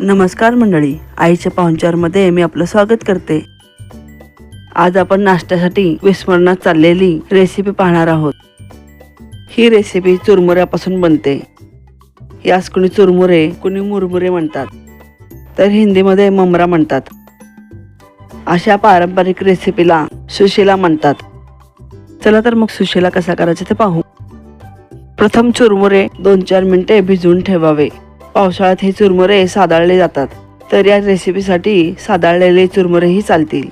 नमस्कार मंडळी. आईच्या पाहुणचारमध्ये मी आपलं स्वागत करते. आज आपण नाश्त्यासाठी विस्मरणात चाललेली रेसिपी पाहणार आहोत. ही रेसिपी चुरमुऱ्यापासून बनते. यास कुणी चुरमुरे कुणी मुरमुरे म्हणतात. तर हिंदीमध्ये ममरा म्हणतात. अशा पारंपरिक रेसिपीला सुशिला म्हणतात. चला तर मग सुशिला कसा करायचा ते पाहू. प्रथम चुरमुरे दोन चार मिनिटे भिजवून ठेवावे. पावसाळ्यात हे चुरमुरे सादाळले जातात तर या रेसिपीसाठी सादाळलेले चुरमुरेही चालतील.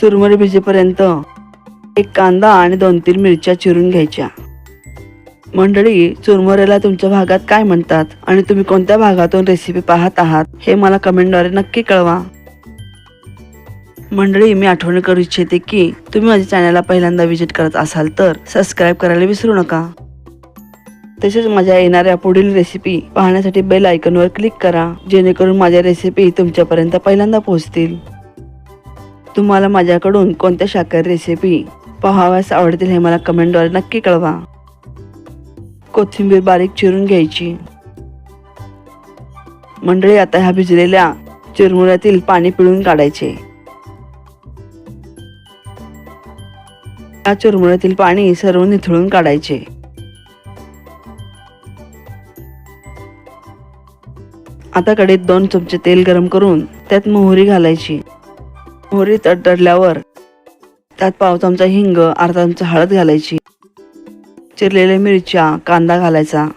चुरमुरे भिजेपर्यंत एक कांदा आणि दोन तीन मिरच्या चिरून घ्यायच्या. मंडळी चुरमुरेला तुमच्या भागात काय म्हणतात आणि तुम्ही कोणत्या भागातून रेसिपी पाहत आहात हे मला कमेंटद्वारे नक्की कळवा. मंडळी मी आठवण करू इच्छिते की तुम्ही माझ्या चॅनलला पहिल्यांदा व्हिजिट करत असाल तर सबस्क्राईब करायला विसरू नका. तसेच माझ्या येणाऱ्या पुढील रेसिपी पाहण्यासाठी बेल आयकॉनवर क्लिक करा जेणेकरून माझ्या रेसिपी तुमच्यापर्यंत पहिल्यांदा पोहोचतील. तुम्हाला माझ्याकडून कोणत्या शाकाहारी रेसिपी पाहाव्यास आवडतील हे मला कमेंटद्वारे नक्की कळवा. कोथिंबीर बारीक चिरून घ्यायची. मंडळी आता ह्या भिजलेल्या चिरमुऱ्यातील पाणी पिळून काढायचे. या चिरमुऱ्यातील पाणी सर्व निथळून काढायचे. आता कडेत दोन चमचे तेल गरम करून त्यात मोहरी घालायची. मोहरी तडतडल्यावर त्यात पाव चमचा हिंग अर्धा चमचा हळद घालायची. चिरलेल्या मिरच्या कांदा घालायचा.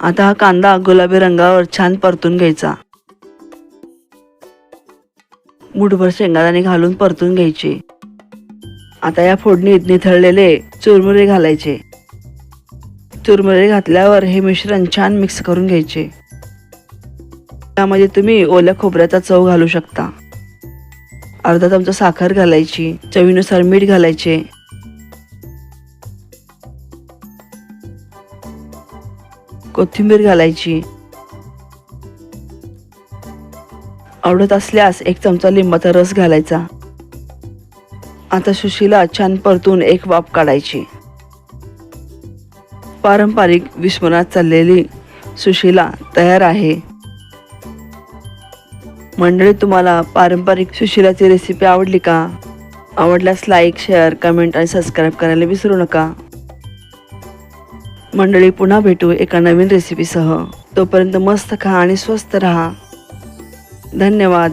आता हा कांदा गुलाबी रंगावर छान परतून घ्यायचा. मुठभर शेंगादाणे घालून परतून घ्यायचे. आता या फोडणीत निथळलेले चुरमुरे घालायचे. चुरमुरे घातल्यावर हे मिश्रण छान मिक्स करून घ्यायचे. त्यामध्ये तुम्ही ओल्या खोबऱ्याचा चव घालू शकता. अर्धा चमचा साखर घालायची चवीनुसार मीठ घालायचे. कोथिंबीर घालायची. आवडत असल्यास एक चमचा लिंबाचा रस घालायचा. आता सुशीला छान परतून एक वाफ काढायची. पारंपरिक विस्मरणात चाललेली सुशीला तयार आहे. मंडळी तुम्हाला पारंपरिक सुशिलाची रेसिपी आवडली का? आवडल्यास लाईक शेअर कमेंट आणि सबस्क्राईब करायला विसरू नका. मंडळी पुन्हा भेटू एका नवीन रेसिपीसह तोपर्यंत मस्त खा आणि स्वस्त रहा. धन्यवाद.